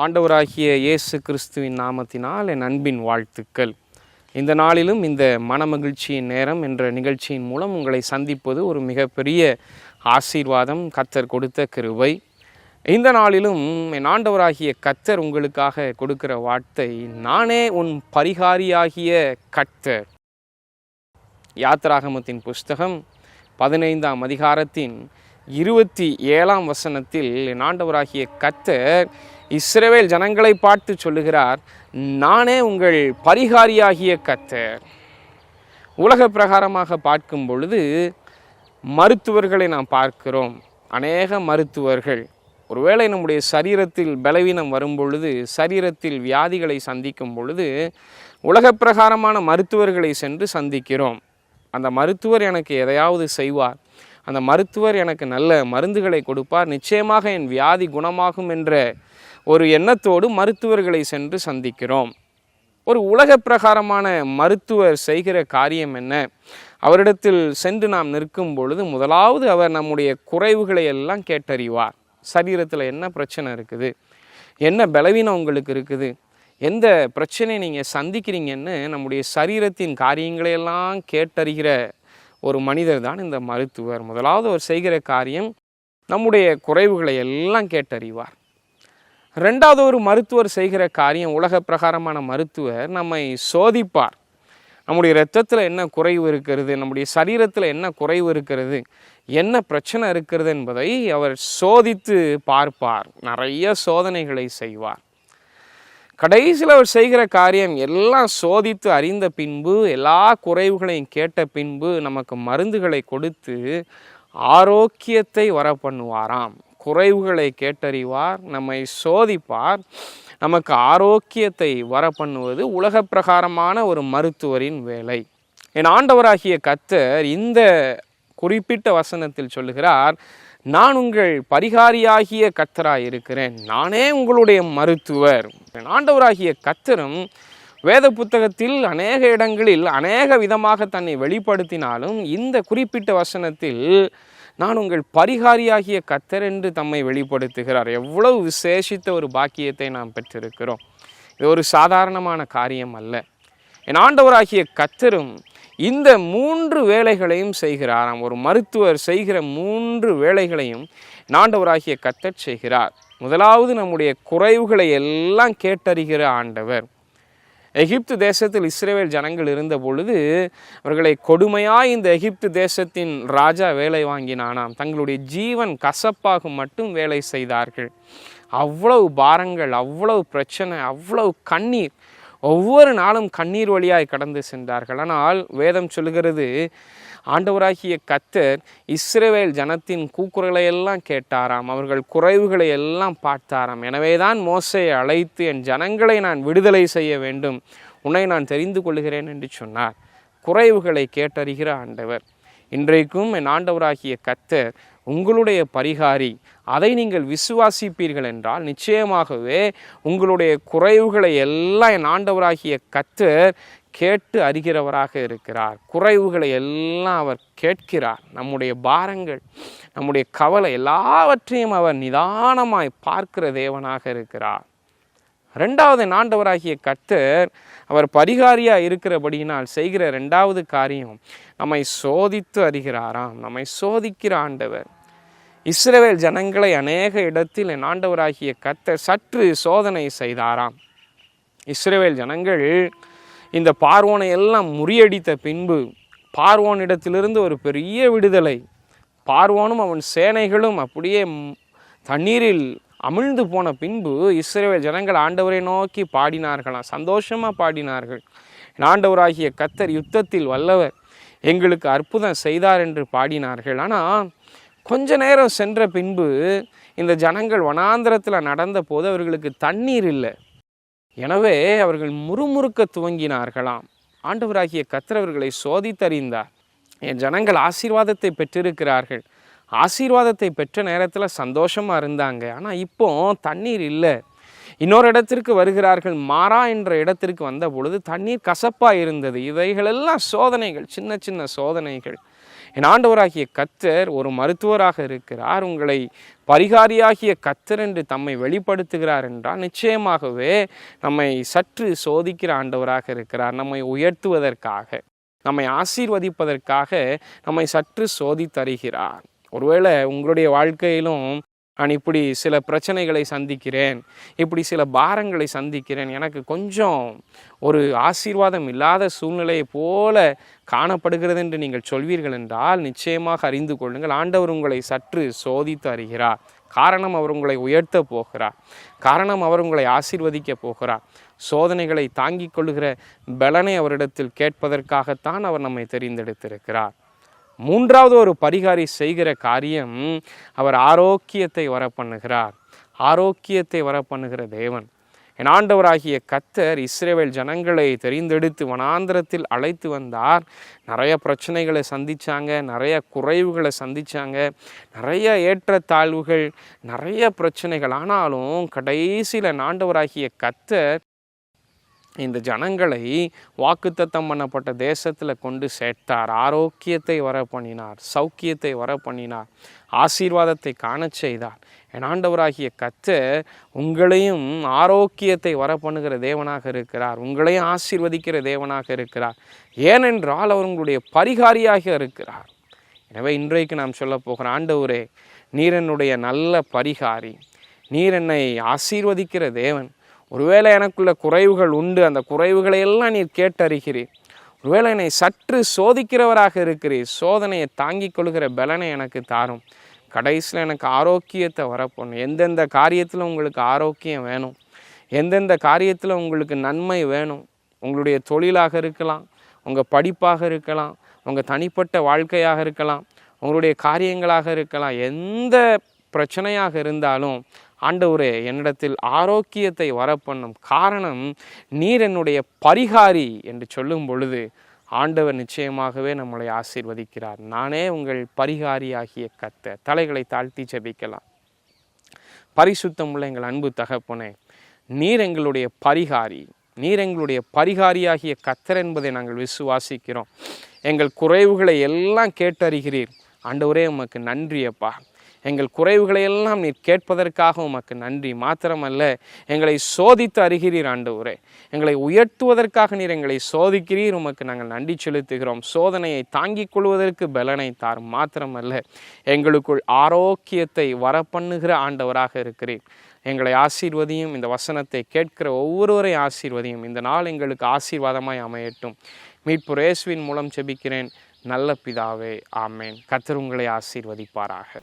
ஆண்டவராகிய இயேசு கிறிஸ்துவின் நாமத்தினால் என் அன்பின் வாழ்த்துக்கள். இந்த நாளிலும் இந்த மனமகிழ்ச்சியின் நேரம் என்ற நிகழ்ச்சியின் மூலம் உங்களை சந்திப்பது ஒரு மிகப்பெரிய ஆசீர்வாதம் கத்தர் கொடுத்த கிருவை இந்த நாளிலும் என் ஆண்டவராகிய கத்தர் உங்களுக்காக கொடுக்கிற வார்த்தை நானே உன் பரிகாரியாகிய கத்தர் யாத்ராகமத்தின் புஸ்தகம் பதினைந்தாம் அதிகாரத்தின் இருபத்தி ஏழாம் வசனத்தில் என் ஆண்டவராகிய கத்தர் இஸ்ரேவேல் ஜனங்களை பார்த்து சொல்லுகிறார் நானே உங்கள் பரிகாரியாகிய கத்தர் உலக பிரகாரமாக பார்க்கும் பொழுது மருத்துவர்களை நாம் பார்க்கிறோம். அநேக மருத்துவர்கள். ஒருவேளை நம்முடைய சரீரத்தில் பலவீனம் வரும் பொழுது சரீரத்தில் வியாதிகளை சந்திக்கும் பொழுது உலக பிரகாரமான மருத்துவர்களை சென்று சந்திக்கிறோம். அந்த மருத்துவர் எனக்கு எதையாவது செய்வார். அந்த மருத்துவர் எனக்கு நல்ல மருந்துகளை கொடுப்பார். நிச்சயமாக என் வியாதி குணமாகும் என்ற ஒரு எண்ணத்தோடு மருத்துவர்களை சென்று சந்திக்கிறோம். ஒரு உலக பிரகாரமான மருத்துவர் செய்கிற காரியம் என்ன? அவரிடத்தில் சென்று நாம் நிற்கும் பொழுது முதலாவது அவர் நம்முடைய குறைவுகளை எல்லாம் கேட்டறிவார். சரீரத்தில் என்ன பிரச்சனை இருக்குது? என்ன பலவீனம் உங்களுக்கு இருக்குது? எந்த பிரச்சனை நீங்கள் சந்திக்கிறீங்கன்னு நம்முடைய சரீரத்தின் காரியங்களையெல்லாம் கேட்டறிகிற ஒரு மனிதர் தான் இந்த மருத்துவர். முதலாவது அவர் செய்கிற காரியம் நம்முடைய குறைவுகளை எல்லாம் கேட்டறிவார். ரெண்டாவது ஒரு மருத்துவர் செய்கிற காரியம் உலக பிரகாரமான மருத்துவர் நம்மை சோதிப்பார். நம்முடைய இரத்தத்தில் என்ன குறைவு இருக்கிறது நம்முடைய சரீரத்தில் என்ன குறைவு இருக்கிறது என்ன பிரச்சனை இருக்கிறது என்பதை அவர் சோதித்து பார்ப்பார். நிறைய சோதனைகளை செய்வார். கடைசியில் அவர் செய்கிற காரியம் எல்லாம் சோதித்து அறிந்த பின்பு எல்லா குறைவுகளையும் கேட்ட பின்பு நமக்கு மருந்துகளை கொடுத்து ஆரோக்கியத்தை வர பண்ணுவாராம் குறைவுகளை கேட்டறிவார் நம்மை சோதிப்பார். நமக்கு ஆரோக்கியத்தை வர பண்ணுவது உலக பிரகாரமான ஒரு மருத்துவரின் வேலை. என் ஆண்டவராகிய கத்தர் இந்த குறிப்பிட்ட வசனத்தில் சொல்லுகிறார் நான் உங்கள் பரிகாரியாகிய கத்தராக இருக்கிறேன் நானே உங்களுடைய மருத்துவர். என் ஆண்டவராகிய கத்தரும் வேத புத்தகத்தில் அநேக இடங்களில் அநேக விதமாக தன்னை வெளிப்படுத்தினாலும் இந்த குறிப்பிட்ட வசனத்தில் நான் உங்கள் பரிகாரியாகிய கத்தர் என்று தம்மை வெளிப்படுத்துகிறார். எவ்வளவு விசேஷித்த ஒரு பாக்கியத்தை நாம் பெற்றிருக்கிறோம். இது ஒரு சாதாரணமான காரியம் அல்ல. என் ஆண்டவராகிய கத்தரும் இந்த மூன்று வேலைகளையும் செய்கிறாராம் ஒரு மருத்துவர் செய்கிற மூன்று வேலைகளையும் ஆண்டவராகிய கத்தர் செய்கிறார். முதலாவது நம்முடைய குறைவுகளை எல்லாம் கேட்டறிகிற ஆண்டவர். எகிப்து தேசத்தில் இஸ்ரேவேல் ஜனங்கள் இருந்த பொழுது அவர்களை கொடுமையாய் இந்த எகிப்து தேசத்தின் ராஜா வேலை வாங்கினானாம். தங்களுடைய ஜீவன் கசப்பாக மட்டும் வேலை செய்தார்கள். அவ்வளவு பாரங்கள் அவ்வளவு பிரச்சனை அவ்வளவு கண்ணீர். ஒவ்வொரு நாளும் கண்ணீர் வழியாய் கடந்து சென்றார்கள். ஆனால் வேதம் சொல்கிறது ஆண்டவராகிய கத்தர் இஸ்ரேவேல் ஜனத்தின் கூக்குரலை எல்லாம் கேட்டாராம். அவர்கள் குறைவுகளை எல்லாம் பார்த்தாராம். எனவே தான் மோசையை அழைத்து என் ஜனங்களை நான் விடுதலை செய்ய வேண்டும். உன்னை நான் தெரிந்து கொள்கிறேன் என்று சொன்னார். குறைவுகளை கேட்டறிகிற ஆண்டவர். இன்றைக்கும் என் ஆண்டவராகிய கத்தர் உங்களுடைய பரிகாரி. அதை நீங்கள் விசுவாசிப்பீர்கள் என்றால் நிச்சயமாகவே உங்களுடைய குறைவுகளை எல்லாம் என் ஆண்டவராகிய கத்தர் கேட்டு அறிகிறவராக இருக்கிறார். குறைவுகளை எல்லாம் அவர் கேட்கிறார். நம்முடைய பாரங்கள் நம்முடைய கவலை எல்லாவற்றையும் அவர் நிதானமாய் பார்க்கிற தேவனாக இருக்கிறார். ரெண்டாவது ஆண்டவராகிய கத்தர் அவர் பரிகாரியாக இருக்கிறபடியினால் செய்கிற ரெண்டாவது காரியம் நம்மை சோதித்து அறிகிறாராம். நம்மை சோதிக்கிற ஆண்டவர். இஸ்ரேவேல் ஜனங்களை அநேக இடத்தில் என் ஆண்டவராகிய கத்தர் சற்று சோதனை செய்தாராம். இஸ்ரேவேல் ஜனங்கள் இந்த பார்வோனை எல்லாம் முறியடித்த பின்பு பார்வோனிடத்திலிருந்து ஒரு பெரிய விடுதலை. பார்வோனும் அவன் சேனைகளும் அப்படியே தண்ணீரில் அமிழ்ந்து போன பின்பு இஸ்ரேல் ஜனங்கள் ஆண்டவரை நோக்கி பாடினார்களாம். சந்தோஷமாக பாடினார்கள். ஆண்டவராகிய கத்தர் யுத்தத்தில் வல்லவர். எங்களுக்கு அற்புதம் செய்தார் என்று பாடினார்கள். ஆனால் கொஞ்ச நேரம் சென்ற பின்பு இந்த ஜனங்கள் வனாந்திரத்தில் நடந்த போது அவர்களுக்கு தண்ணீர் இல்லை. எனவே அவர்கள் முறுமுறுக்க துவங்கினார்களாம். ஆண்டவராகிய கத்திரவர்களை சோதித்தறிந்தார். என் ஜனங்கள் ஆசீர்வாதத்தை பெற்றிருக்கிறார்கள். ஆசீர்வாதத்தை பெற்ற நேரத்தில் சந்தோஷமாக இருந்தாங்க. ஆனால் இப்போ தண்ணீர் இல்லை. இன்னொரு இடத்திற்கு வருகிறார்கள். மாறா என்ற இடத்திற்கு வந்த பொழுது தண்ணீர் கசப்பாக இருந்தது. இவைகளெல்லாம் சோதனைகள் சின்ன சின்ன சோதனைகள். என் ஆண்டவராகிய கத்தர் ஒரு மருத்துவராக இருக்கிறார். உங்களை பரிகாரியாகிய கத்தர் என்று தம்மை வெளிப்படுத்துகிறார் என்றால் நிச்சயமாகவே நம்மை சற்று சோதிக்கிற ஆண்டவராக இருக்கிறார். நம்மை உயர்த்துவதற்காக நம்மை ஆசீர்வதிப்பதற்காக நம்மை சற்று சோதி தருகிறார் ஒருவேளை உங்களுடைய வாழ்க்கையிலும் நான் இப்படி சில பிரச்சனைகளை சந்திக்கிறேன் இப்படி சில பாரங்களை சந்திக்கிறேன் எனக்கு கொஞ்சம் ஒரு ஆசீர்வாதம் இல்லாத சூழ்நிலையை போல காணப்படுகிறது என்று நீங்கள் சொல்வீர்கள் என்றால் நிச்சயமாக அறிந்து கொள்ளுங்கள். ஆண்டவர் உங்களை சற்று சோதித்து அறிகிறார். காரணம் அவர் உங்களை உயர்த்த போகிறார். காரணம் அவர் உங்களை ஆசீர்வதிக்க போகிறார். சோதனைகளை தாங்கிக் கொள்ளுகிற பலனை அவரிடத்தில் கேட்பதற்காகத்தான் அவர் நம்மை தெரிந்தெடுத்திருக்கிறார். மூன்றாவது ஒரு பரிகாரி செய்கிற காரியம் அவர் ஆரோக்கியத்தை வர பண்ணுகிறார் ஆரோக்கியத்தை வர பண்ணுகிற தேவன். என் ஆண்டவராகிய கத்தர் இஸ்ரேவேல் ஜனங்களை தெரிந்தெடுத்து வனாந்திரத்தில் அழைத்து வந்தார். நிறைய பிரச்சனைகளை சந்தித்தாங்க நிறைய குறைவுகளை சந்தித்தாங்க நிறைய ஏற்றத்தாழ்வுகள் நிறைய பிரச்சனைகள். ஆனாலும் கடைசியில் ஆண்டவராகிய கத்தர் இந்த ஜனங்களை வாக்குத்தத்தம் பண்ணப்பட்ட தேசத்தில் கொண்டு சேர்த்தார். ஆரோக்கியத்தை வர பண்ணினார் சௌக்கியத்தை வர பண்ணினார் ஆசீர்வாதத்தை காணச் செய்தார். என் கத்த உங்களையும் ஆரோக்கியத்தை வர பண்ணுகிற தேவனாக இருக்கிறார். உங்களையும் ஆசீர்வதிக்கிற தேவனாக இருக்கிறார். ஏனென்றால் அவர் உங்களுடைய பரிகாரியாக இருக்கிறார். எனவே இன்றைக்கு நாம் சொல்ல போகிற ஆண்டவரே நீர் என்னுடைய நல்ல பரிகாரி. நீர் என்னை ஆசீர்வதிக்கிற தேவன். ஒருவேளை எனக்குள்ள குறைவுகள் உண்டு அந்த குறைவுகளை எல்லாம் நீர் கேட்டறிகிறீர். ஒருவேளை என்னை சற்று சோதிக்கிறவராக இருக்கிறீர். சோதனையை தாங்கிக் கொள்கிற பலனை எனக்கு தாரும். கடைசியில் எனக்கு ஆரோக்கியத்தை வரப்போணும். எந்தெந்த காரியத்தில் உங்களுக்கு ஆரோக்கியம் வேணும்? எந்தெந்த காரியத்தில் உங்களுக்கு நன்மை வேணும்? உங்களுடைய தொழிலாக இருக்கலாம் உங்கள் படிப்பாக இருக்கலாம் உங்கள் தனிப்பட்ட வாழ்க்கையாக இருக்கலாம் உங்களுடைய காரியங்களாக இருக்கலாம் எந்த பிரச்சனையாக இருந்தாலும் ஆண்டவரே என்னிடத்தில் ஆரோக்கியத்தை வரப்பண்ணும் காரணம் நீர் என்னுடைய பரிகாரி என்று சொல்லும் பொழுது ஆண்டவர் நிச்சயமாகவே நம்மளை ஆசீர்வதிக்கிறார். நானே உங்கள் பரிகாரியாகிய கத்த தலைகளை தாழ்த்தி ஜெபிக்கலாம். பரிசுத்தம் உள்ள எங்கள் அன்பு தகப்பனே நீர் எங்களுடைய பரிகாரி. நீர் எங்களுடைய பரிகாரியாகிய கத்தர் என்பதை நாங்கள் விசுவாசிக்கிறோம். எங்கள் குறைவுகளை எல்லாம் கேட்டறிகிறீர். ஆண்டவரே உமக்கு நன்றியப்பா. எங்கள் குறைவுகளை எல்லாம் நீர் கேட்பதற்காக உமக்கு நன்றி. மாத்திரமல்ல எங்களை சோதித்து அறிகிறீர் ஆண்டவரே. எங்களை உயர்த்துவதற்காக நீர் எங்களை சோதிக்கிறீர். உமக்கு நாங்கள் நன்றி செலுத்துகிறோம். சோதனையை தாங்கிக் கொள்வதற்கு பலனை தார் மாத்திரமல்ல எங்களுக்குள் ஆரோக்கியத்தை வரப்பண்ணுகிற ஆண்டவராக இருக்கிறீர். எங்களை ஆசீர்வதியும் இந்த வசனத்தை கேட்கிற ஒவ்வொருவரை ஆசீர்வதியும். இந்த நாள் எங்களுக்கு ஆசீர்வாதமாய் அமையட்டும். மீட்பு ரேஸ்வின் மூலம் செபிக்கிறேன் நல்ல பிதாவே ஆமேன். கத்தர் உங்களை ஆசீர்வதிப்பாராக.